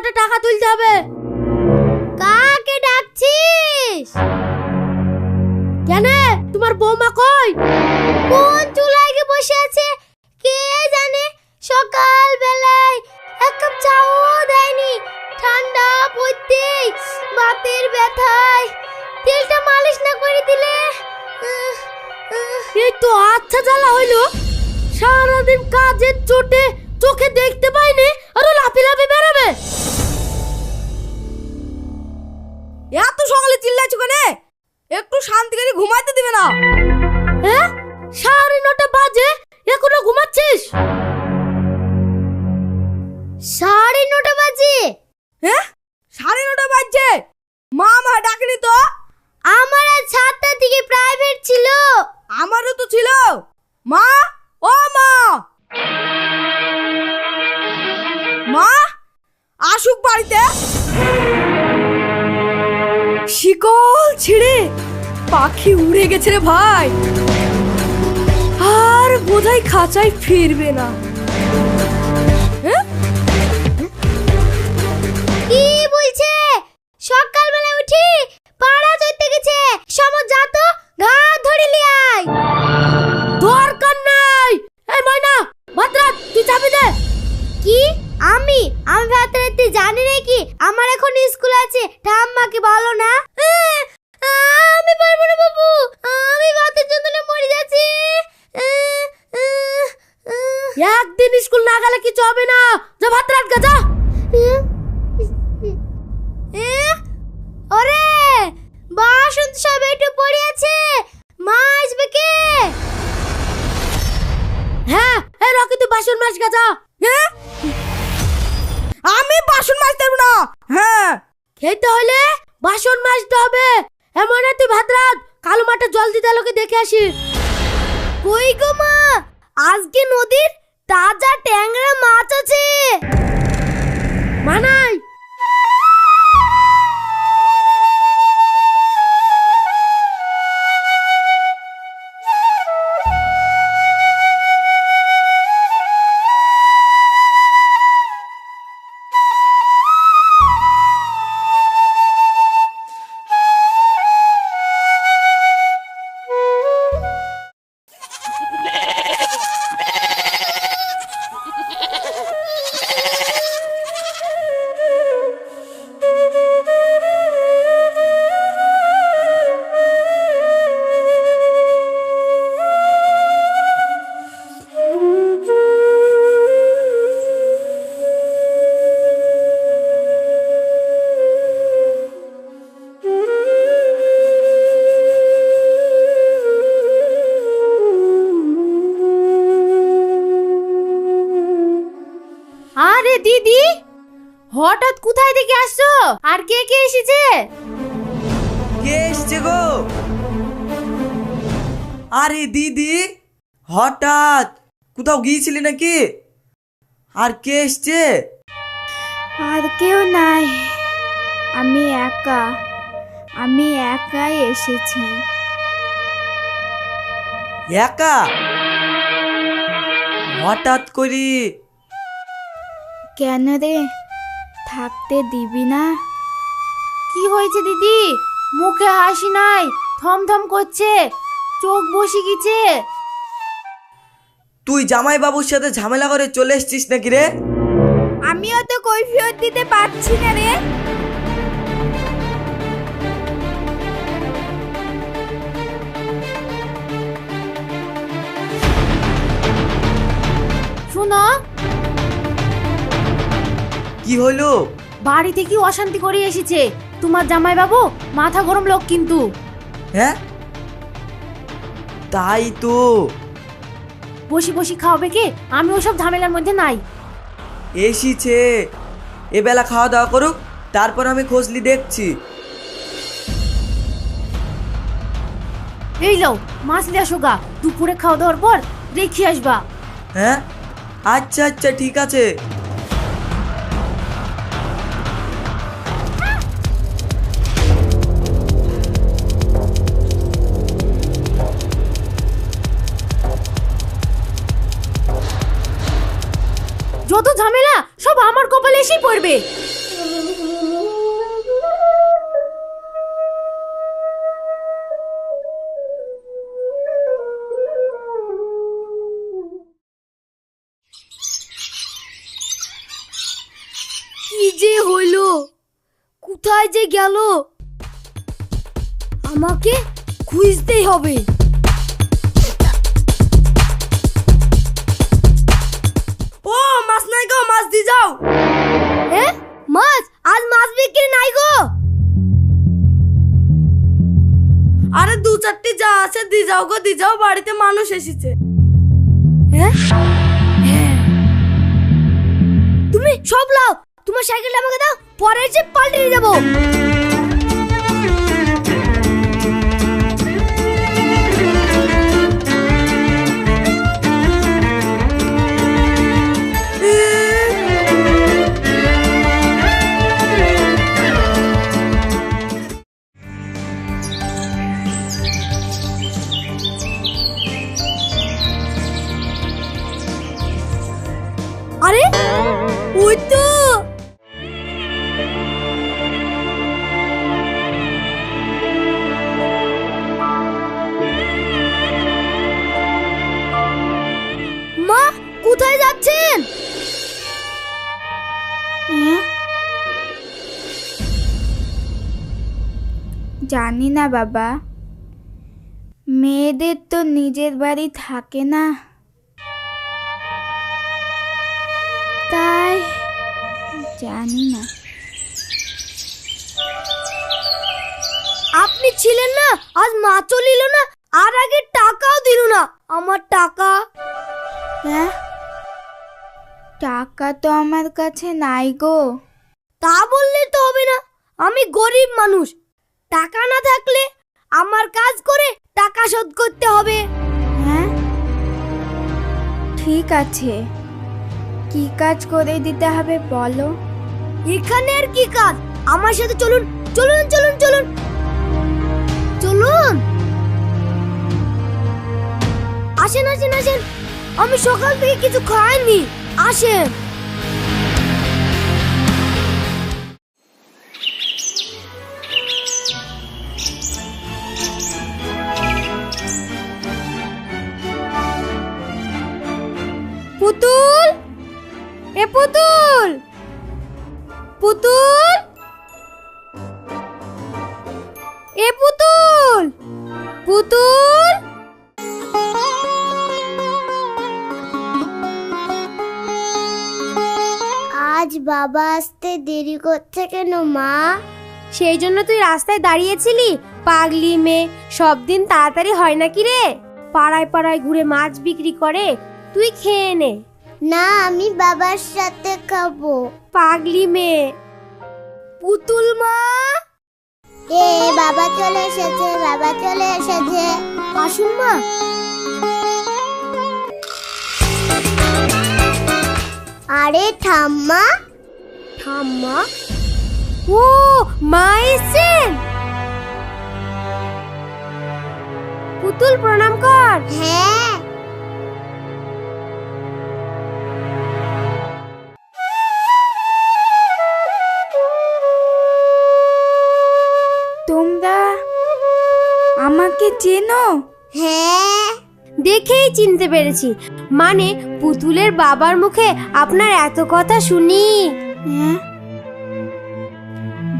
কত টাকা তুলতে হবে। কাকে ডাকছিস? কেন তোমার বৌমা কই? কোন চুলায় গিয়ে বসে আছে? কে জানে সকাল বেলায় এক কাপ চাও দেয়নি। ঠান্ডা পড়তে, বাতের ব্যথায়। তেলটা মালিশ না করে দিলে এই তো আচ্ছা জ্বালা হইল। সারাদিন কাজের চোটে চোখে দেখতে পাইনি, আর লাফি লাফি বেরোবে। এত সকালে চিল্লাইছো কেন? একটু শান্তি করে ঘুমাইতে দিবে না। হ্যাঁ সাড়ে নটা বাজে? এখনও ঘুমাচ্ছিস? সাড়ে নটা বাজে? হ্যাঁ সাড়ে নটা বাজছে? মা মা ডাকেনি তো। আমার আজ সাতটা থেকে প্রাইভেট ছিল। আমারও তো ছিল। মা? ও মা! মা? আসুক বাড়িতে। শিকল ছিঁড়ে পাখি উড়ে গেছে রে ভাই। আর বোধহয় খাঁচায় ফিরবে না। হ্যাঁ? কি বলছে? সকালবেলা উঠি পাড়া চড়তে গেছে। সমর যা তো ঘাট ধরে লিয়াই দরকার নাই। এই ময়না ভাতরাত ভাতরাত তুই জানি নাকি আমার এখন স্কুল আছে। ঠাম্মাকে বলো না। আমি পারব না বাবু। আমি ভাতের জন্য মরে যাচ্ছি। একদিন স্কুল না গেলে কিছু হবে না। যা ভাত রাত গা যা। ওরে বাসন তো সব একটু পড়ে আছে। মা আসবে কে? হ্যাঁ এই রকি তুই বাসন মাছ গা যা। হ্যাঁ? আমি বাসন মাজতে পারব না। হ্যাঁ। খেতে হলে বাসন মাজতে হবে। এমন এত ভাত রাত কালো মাঠে জল দিতে লোকে দেখে আসি। কই গো মা? আজকে নদীর তাজা ট্যাংরা মাছ আছে। মানাই দিদি? হঠাৎ কোথায় থেকে আসছো? আর কে কে এসেছে? কে এসছে গো? আরে দিদি হঠাৎ কোথাও গিয়েছিলি নাকি? আর কে এসছে? আর কেউ নাই। আমি একা। আমি একাই এসেছি। একা? হঠাৎ করি কেন রে থাকতে দিবি না। কি হয়েছে দিদি? মুখে হাসি নাই থমথম করছে চোখ বসে গেছে। তুই জামাই বাবুর সাথে ঝামেলা করে চলে এসছিস নাকি রে? আমিও তো কৈফিয়ত দিতে পারছি না রে। শুনো কি হলো? বাড়ি থেকে অশান্তি করে এসেছে? তোমার জামাই বাবু মাথা গরম লোক কিন্তু। হ্যাঁ? তাই তো। বসি বসি খাওয়াবে কে? আমি ওসব ঝামেলার মধ্যে নাই। এসেছে। এবেলা খাওয়া দাওয়া করুক তারপর আমি খোঁজলি দেখছি। এই লও মাছ নিয়ে আসো গা। দুপুরে খাওয়া দাওয়ার পর রেখে আসবা। হ্যাঁ? আচ্ছা আচ্ছা ঠিক আছে। হবে। কি যে হইল? কোথায় যে গেল? আমাকে খুঁজতেই হবে। ও, মাছ নাই গো, মাছ দিয়ে যাও। মাছ আজ মাছ বিক্রি নাই গো। আরে দু চারটি যা আছে দি যাও গো দি যাও বাড়িতে মানুষ এসেছে। হ্যাঁ তুমি সব লাও তোমার সাইকেলটা আমাকে দাও পরে এসে পাল্টে দিয়ে জানি না বাবা। মেয়েদের তো নিজের বাড়ি থাকে না। তাই জানি না। আপনি ছিলেন না আজ মাছও নিল না আর আগে টাকাও দিল না। আমার টাকা হ্যাঁ? টাকা তো আমার কাছে নাই গো। তা বললে তো হবে না আমি গরিব মানুষ। টাকা না থাকলে আমার কাজ করে টাকা শোধ করতে হবে। হ্যাঁ? ঠিক আছে। কি কাজ করে দিতে হবে বলো। এখানে আর কি কাজ? আমার সাথে চলুন চলুন চলুন চলুন। চলুন। আসেন আসেন আসেন। আমি সকাল থেকে কিছু খাইনি। আসেন পুতুল? এ পুতুল? পুতুল বাবা আসতে দেরি করছে কেন মা? সেই জন্য তুই রাস্তায় দাঁড়িয়েছিলি? পাগলি মেয়ে সব দিন তাড়াতাড়ি হয় নাকি রে? পাড়ায় পাড়ায় ঘুরে মাছ বিক্রি করে তুই খেয়ে নে। না আমি বাবার সাথে খাব। পাগলি মেয়ে। পুতুল মা! এ বাবা চলে এসেছে বাবা চলে এসেছে। আসুন মা! আরে ঠাম্মা! ঠাম্মা ও মা এসেছেন পুতুল প্রণাম কর হ্যাঁ। তোমরা আমাকে চেনো? হ্যাঁ। দেখেই চিনতে পেরেছি। মানে পুতুলের বাবার মুখে আপনার এত কথা শুনি। হ্যাঁ?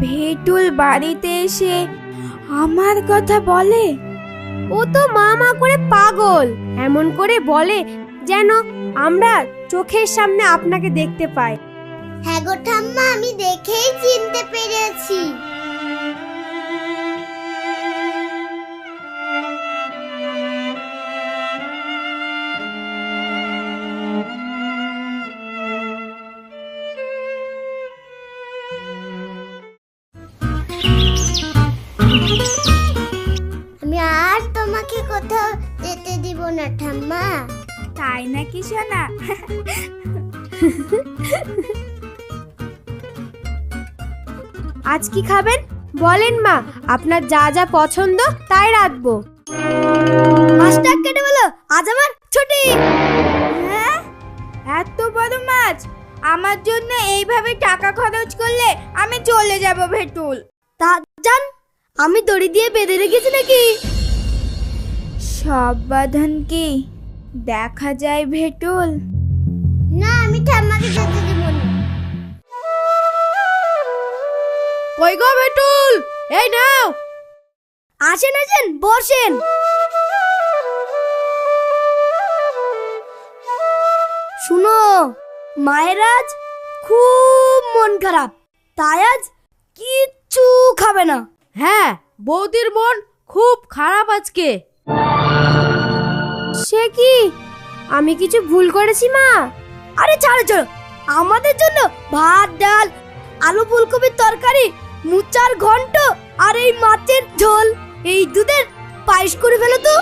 ভেটুল বাড়িতে এসে আমার কথা বলে? ও তো মা মা করে পাগল। এমন করে বলে যেন আমরা চোখের সামনে আপনাকে দেখতে পাই। হ্যাঁ গো ঠাম্মা আমি দেখেই চিনতে পেরেছি। নাকি শোনা আজ কি খাবেন? বলেন মা আপনার যা যা পছন্দ তাই রাখব মাছটা কেটে বলো আজ আমার ছুটি। হ্যাঁ? এত বড় মাছ! আমার জন্য এইভাবে টাকা খরচ করলে আমি চলে যাব ভেটুল। তা জান আমি দড়ি দিয়ে বেঁধে রেখেছি নাকি? সব বাঁধন কি? দেখা যায় ভেটুল। না আমি ঠাম্মাকে যেতে দেবো না। কই গো ভেটুল? এই নাও। আসেন আসেন বসেন। শুনো মায়ের আজ খুব মন খারাপ। তাই আজ কিচ্ছু খাবে না। হ্যাঁ বৌদির মন খুব খারাপ আজকে। সে কি? আমি কিছু ভুল করেছি, মা? আরে, ছাড়ো ছাড়ো। আমাদের জন্য ভাত, ডাল, আলু ফুলকপির তরকারি, মুচার ঘন্ট আর এই মাছের ঝোল, এই দুধের পায়েস করে ফেলো তো।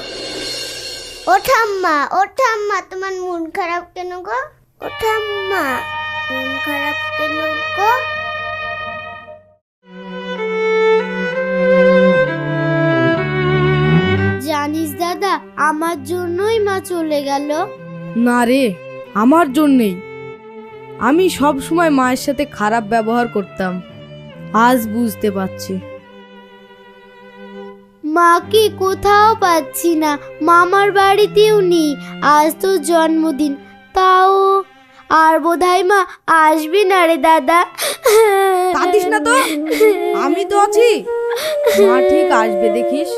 ও ঠাম্মা ও ঠাম্মা তোমার মন খারাপ কেন গো? ও ঠাম্মা মন খারাপ কেন গো? চলে গেল। না রে আমার জন্যেই। আমি সব সময় মায়ের সাথে খারাপ ব্যবহার করতাম। আজ বুঝতে পারছি। মাকে কোথাও পাচ্ছি না। মামার বাড়িতেও নেই। আজ তো জন্মদিন। তাও আর বোধহয় মা আসবে না রে দাদা। কাঁদিস না তো। আমি তো আছি। মা ঠিক আসবে দেখিস।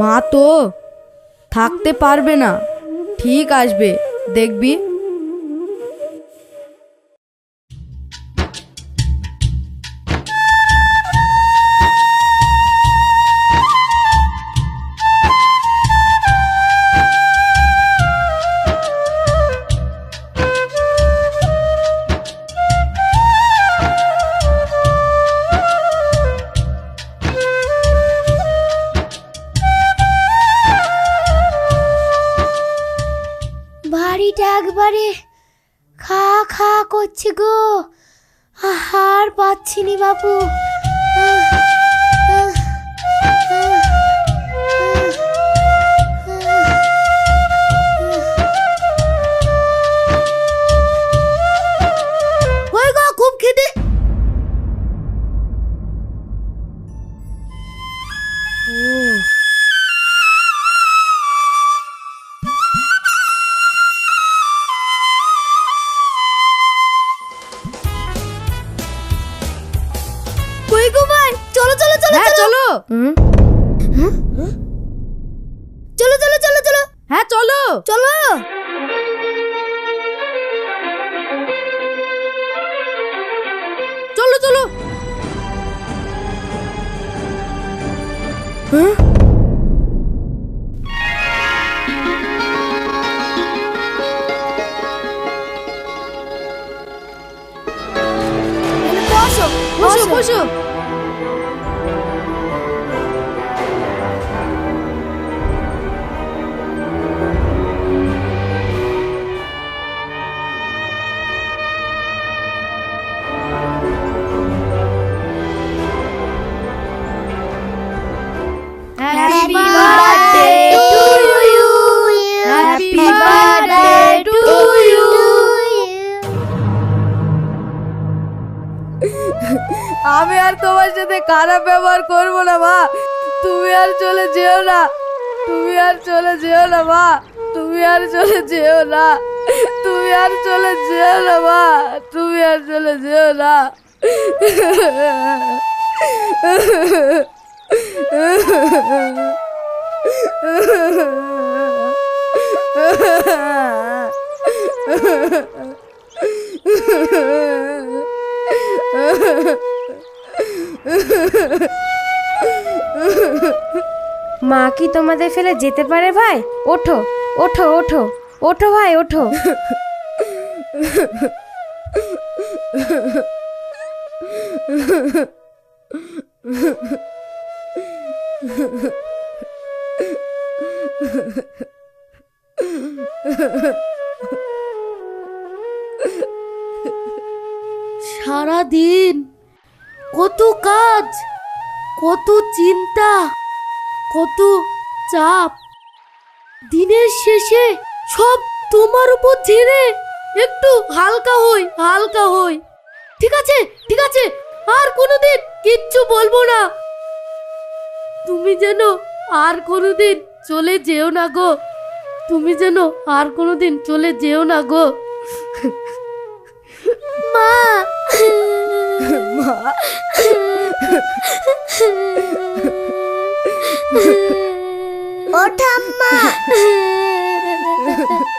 মা তো থাকতে পারবে না। ঠিক আসবে দেখবি। বাড়িটা খা খা করছে গো। আর পাচ্ছি নি বাপু। বসো। আমি আর তোমার সাথে খারাপ ব্যবহার করব না, মা। তুমি আর চলে যেও না। তুমি আর চলে যেও না, মা। তুমি আর চলে যেও না। তুমি আর চলে যেও না, মা। তুমি আর চলে যেও না। মা কি তোমাদের ফেলে যেতে পারে ভাই? ওঠো ওঠো ওঠো ওঠো ভাই ওঠো। সারা দিন কত কাজ, কত চিন্তা, কত চাপ। দিনের শেষে সব তোমার উপর ছেড়ে একটু হালকা হই হালকা হই। ঠিক আছে ঠিক আছে, আর কোনোদিন কিচ্ছু বলব না। তুমি যেন আর কোনোদিন চলে যেও না গো। তুমি যেন আর কোনোদিন চলে যেও না গো। মা ও ঠাম্মা